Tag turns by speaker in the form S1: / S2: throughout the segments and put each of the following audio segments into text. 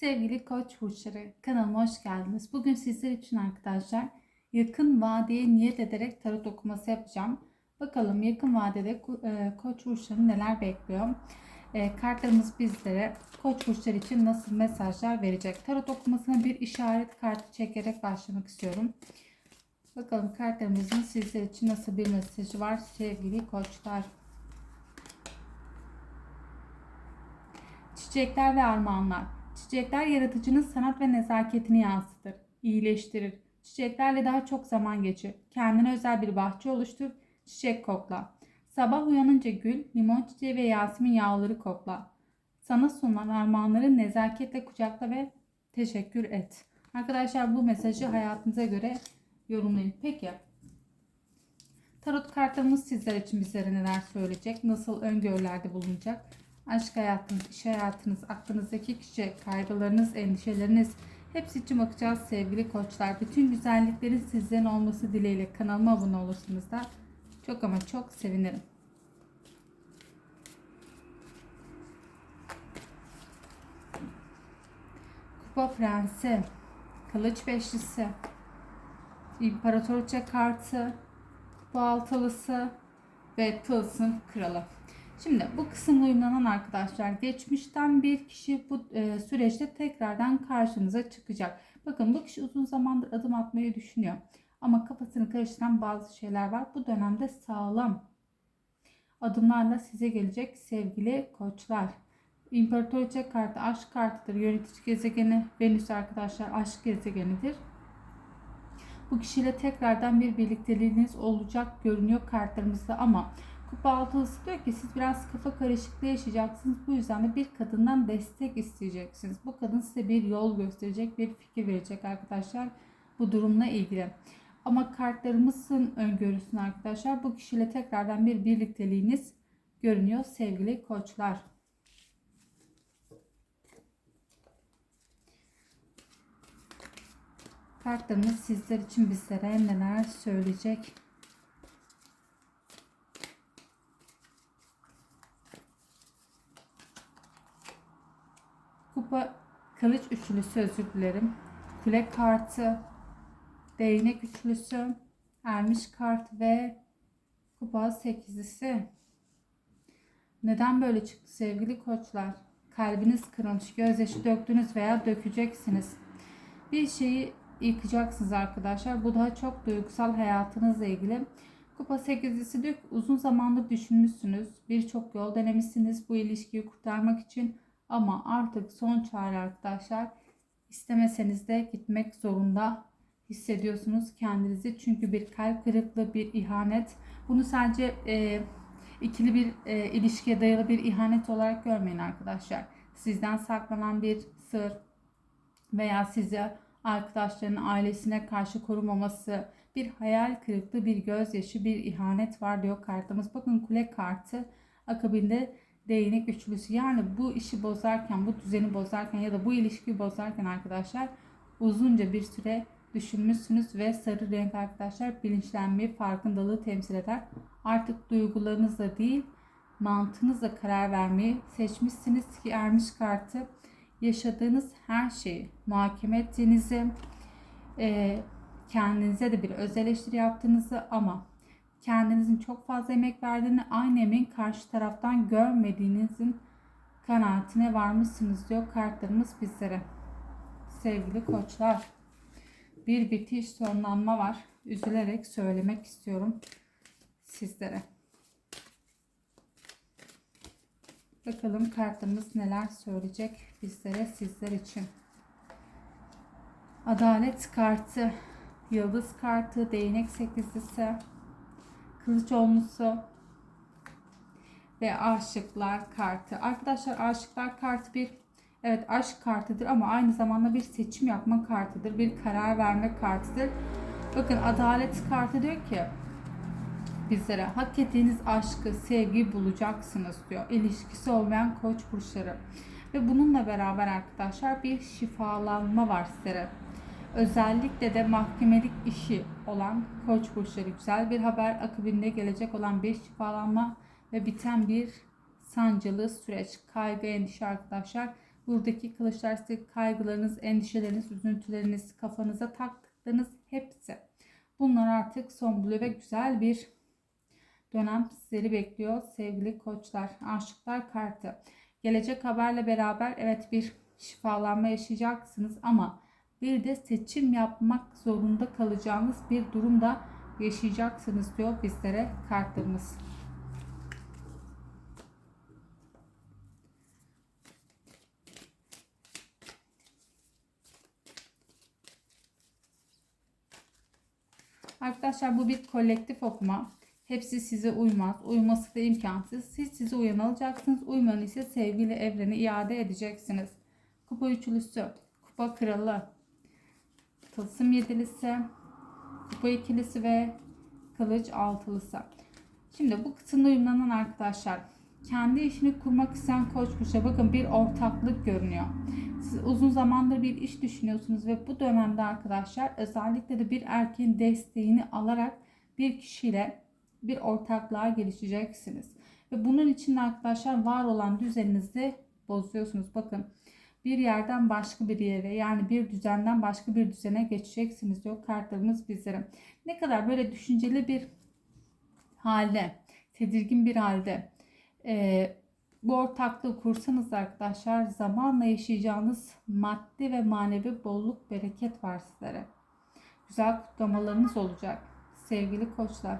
S1: Sevgili Koç burçları kanalıma hoş geldiniz. Bugün sizler için arkadaşlar yakın vadeye niyet ederek tarot okuması yapacağım. Bakalım yakın vadede e, Koç burçları neler bekliyor? E, kartlarımız bizlere Koç burçları için nasıl mesajlar verecek? Tarot okumasına bir işaret kartı çekerek başlamak istiyorum. Bakalım kartlarımızın sizler için nasıl bir mesajı var sevgili koçlar. Çiçekler ve armağanlar. Çiçekler yaratıcının sanat ve nezaketini yansıtır, iyileştirir. Çiçeklerle daha çok zaman geçir. Kendine özel bir bahçe oluştur, çiçek kokla. Sabah uyanınca gül, limon çiçeği ve yasmin yağları kokla. Sana sunulan armağanları nezaketle kucakla ve teşekkür et. Arkadaşlar bu mesajı hayatınıza göre yorumlayın. Peki. Tarot kartlarımız sizler için bizlere neler söyleyecek? Nasıl öngörülerde bulunacak? Aşk hayatınız, iş hayatınız, aklınızdaki kişi, kaygılarınız, endişeleriniz hepsi için bakacağız sevgili koçlar. Bütün güzelliklerin sizlerin olması dileğiyle kanalıma abone olursunuz da çok ama çok sevinirim. Kupa Prensi, Kılıç Beşlisi, İmparatoriçe kartı, Kupa Altılısı ve Tılsım Kralı. Şimdi bu kısımda uyumlanan arkadaşlar geçmişten bir kişi bu e, süreçte tekrardan karşınıza çıkacak. Bakın bu kişi uzun zamandır adım atmayı düşünüyor. Ama kafasını karıştıran bazı şeyler var. Bu dönemde sağlam adımlarla size gelecek sevgili koçlar. İmparatoriçe kartı aşk kartıdır. Yönetici gezegeni Venüs arkadaşlar aşk gezegenidir. Bu kişiyle tekrardan bir birlikteliğiniz olacak görünüyor kartlarımızda ama Kupa altılısı diyor ki siz biraz kafa karışıklığı yaşayacaksınız. Bu yüzden de bir kadından destek isteyeceksiniz. Bu kadın size bir yol gösterecek, bir fikir verecek arkadaşlar bu durumla ilgili. Ama kartlarımızın öngörüsünü arkadaşlar bu kişiyle tekrardan bir birlikteliğiniz görünüyor sevgili koçlar. Kartlarımız sizler için bizlere neler söyleyecek? Kupa kılıç üçlüsü özür dilerim. Kule kartı, değnek üçlüsü, ermiş kart ve kupa sekizlisi. Neden böyle çıktı sevgili koçlar? Kalbiniz kırılmış, gözyaşı döktünüz veya dökeceksiniz. Bir şeyi yıkacaksınız arkadaşlar. Bu daha çok duygusal hayatınızla ilgili. Kupa 8'lisi diyor uzun zamandır düşünmüşsünüz. Birçok yol denemişsiniz bu ilişkiyi kurtarmak için. Ama artık son çare arkadaşlar. İstemeseniz de gitmek zorunda hissediyorsunuz kendinizi. Çünkü bir kalp kırıklığı, bir ihanet. Bunu sadece e, ikili bir e, ilişkiye dayalı bir ihanet olarak görmeyin arkadaşlar. Sizden saklanan bir sır veya size arkadaşların ailesine karşı korumaması, bir hayal kırıklığı, bir gözyaşı, bir ihanet var diyor kartımız. Bakın kule kartı akabinde değnek üçlüsü. Yani bu işi bozarken, bu düzeni bozarken ya da bu ilişkiyi bozarken arkadaşlar uzunca bir süre düşünmüşsünüz ve sarı renk arkadaşlar bilinçlenmeyi, farkındalığı temsil eder. Artık duygularınızla değil, mantığınızla karar vermeyi seçmişsiniz ki ermiş kartı yaşadığınız her şeyi muhakeme ettiğinizi, e, kendinize de bir öz eleştiri yaptığınızı ama kendinizin çok fazla emek verdiğini, aynı emeğin karşı taraftan görmediğinizin kanaatine varmışsınız diyor kartlarımız bizlere. Sevgili koçlar, bir bitiş sonlanma var. Üzülerek söylemek istiyorum sizlere. Bakalım kartımız neler söyleyecek bizlere sizler için. Adalet kartı, yıldız kartı, değnek sekizlisi, kılıç olmusu ve aşıklar kartı. Arkadaşlar aşıklar kartı bir evet aşk kartıdır ama aynı zamanda bir seçim yapma kartıdır. Bir karar verme kartıdır. Bakın adalet kartı diyor ki bizlere hak ettiğiniz aşkı, sevgi bulacaksınız diyor. İlişkisi olmayan koç burçları. Ve bununla beraber arkadaşlar bir şifalanma var sizlere. Özellikle de mahkemelik işi olan koç burçları güzel bir haber akabinde gelecek olan bir şifalanma ve biten bir sancılı süreç, kaygı, endişe arkadaşlar. buradaki kılıçlar size kaygılarınız, endişeleriniz, üzüntüleriniz, kafanıza taktıklarınız hepsi. Bunlar artık son buluyor ve güzel bir dönem sizleri bekliyor sevgili koçlar. Aşıklar kartı. Gelecek haberle beraber evet bir şifalanma yaşayacaksınız ama bir de seçim yapmak zorunda kalacağınız bir durumda yaşayacaksınız diyor bizlere kartlarımız. Arkadaşlar bu bir kolektif okuma. Hepsi size uymaz. Uyması da imkansız. Siz size uyan alacaksınız. Uymayan ise sevgili evrene iade edeceksiniz. Kupa üçlüsü, kupa kralı, tılsım yedilisi, kupa ikilisi ve kılıç altılısı. Şimdi bu kısımda uyumlanan arkadaşlar kendi işini kurmak isteyen koç kuşa bakın bir ortaklık görünüyor. Siz uzun zamandır bir iş düşünüyorsunuz ve bu dönemde arkadaşlar özellikle de bir erkeğin desteğini alarak bir kişiyle bir ortaklığa gelişeceksiniz. Ve bunun için de arkadaşlar var olan düzeninizi bozuyorsunuz. Bakın bir yerden başka bir yere yani bir düzenden başka bir düzene geçeceksiniz diyor kartlarımız bizlere. Ne kadar böyle düşünceli bir halde, tedirgin bir halde e, bu ortaklığı kursanız arkadaşlar zamanla yaşayacağınız maddi ve manevi bolluk bereket var sizlere. Güzel kutlamalarınız olacak sevgili koçlar.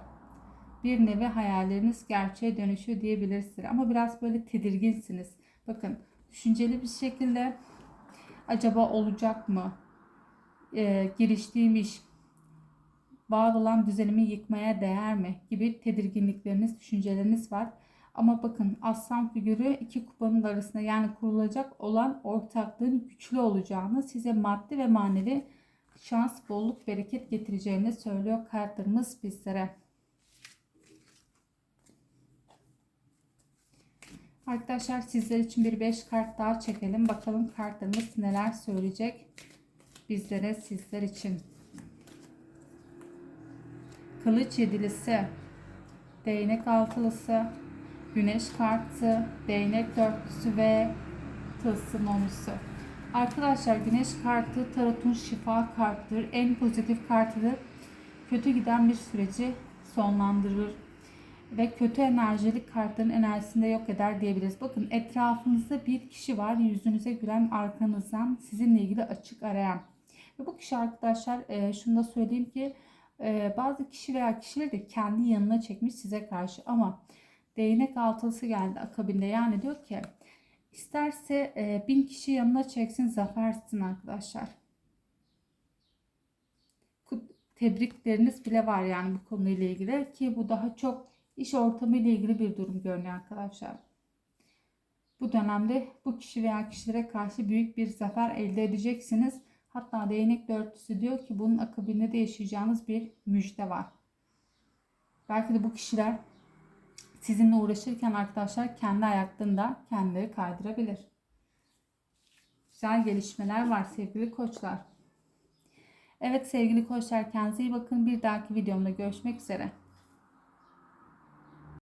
S1: Bir nevi hayalleriniz gerçeğe dönüşüyor diyebilirsiniz. Ama biraz böyle tedirginsiniz. Bakın düşünceli bir şekilde acaba olacak mı? Ee, giriştiğim iş var olan düzenimi yıkmaya değer mi? Gibi tedirginlikleriniz, düşünceleriniz var. Ama bakın aslan figürü iki kupanın arasında yani kurulacak olan ortaklığın güçlü olacağını size maddi ve manevi şans, bolluk, bereket getireceğini söylüyor kartlarımız bizlere. Arkadaşlar sizler için bir 5 kart daha çekelim. Bakalım kartlarımız neler söyleyecek bizlere sizler için. Kılıç yedilisi, değnek altılısı, güneş kartı, değnek dörtlüsü ve tılsım onlusu. Arkadaşlar güneş kartı tarotun şifa kartıdır. En pozitif kartıdır. Kötü giden bir süreci sonlandırır ve kötü enerjili kartların enerjisinde yok eder diyebiliriz. Bakın etrafınızda bir kişi var. Yüzünüze gülen arkanızdan sizinle ilgili açık arayan. Ve bu kişi arkadaşlar e, şunu da söyleyeyim ki e, bazı kişi veya kişileri de kendi yanına çekmiş size karşı ama değnek altılısı geldi akabinde. Yani diyor ki isterse e, bin kişi yanına çeksin zafer sizin arkadaşlar. Tebrikleriniz bile var yani bu konuyla ilgili ki bu daha çok iş ortamı ile ilgili bir durum görünüyor arkadaşlar. Bu dönemde bu kişi veya kişilere karşı büyük bir zafer elde edeceksiniz. Hatta değnek dörtlüsü diyor ki bunun akabinde de yaşayacağınız bir müjde var. Belki de bu kişiler sizinle uğraşırken arkadaşlar kendi ayaklarında kendileri kaydırabilir. Güzel gelişmeler var sevgili koçlar. Evet sevgili koçlar kendinize iyi bakın. Bir dahaki videomda görüşmek üzere.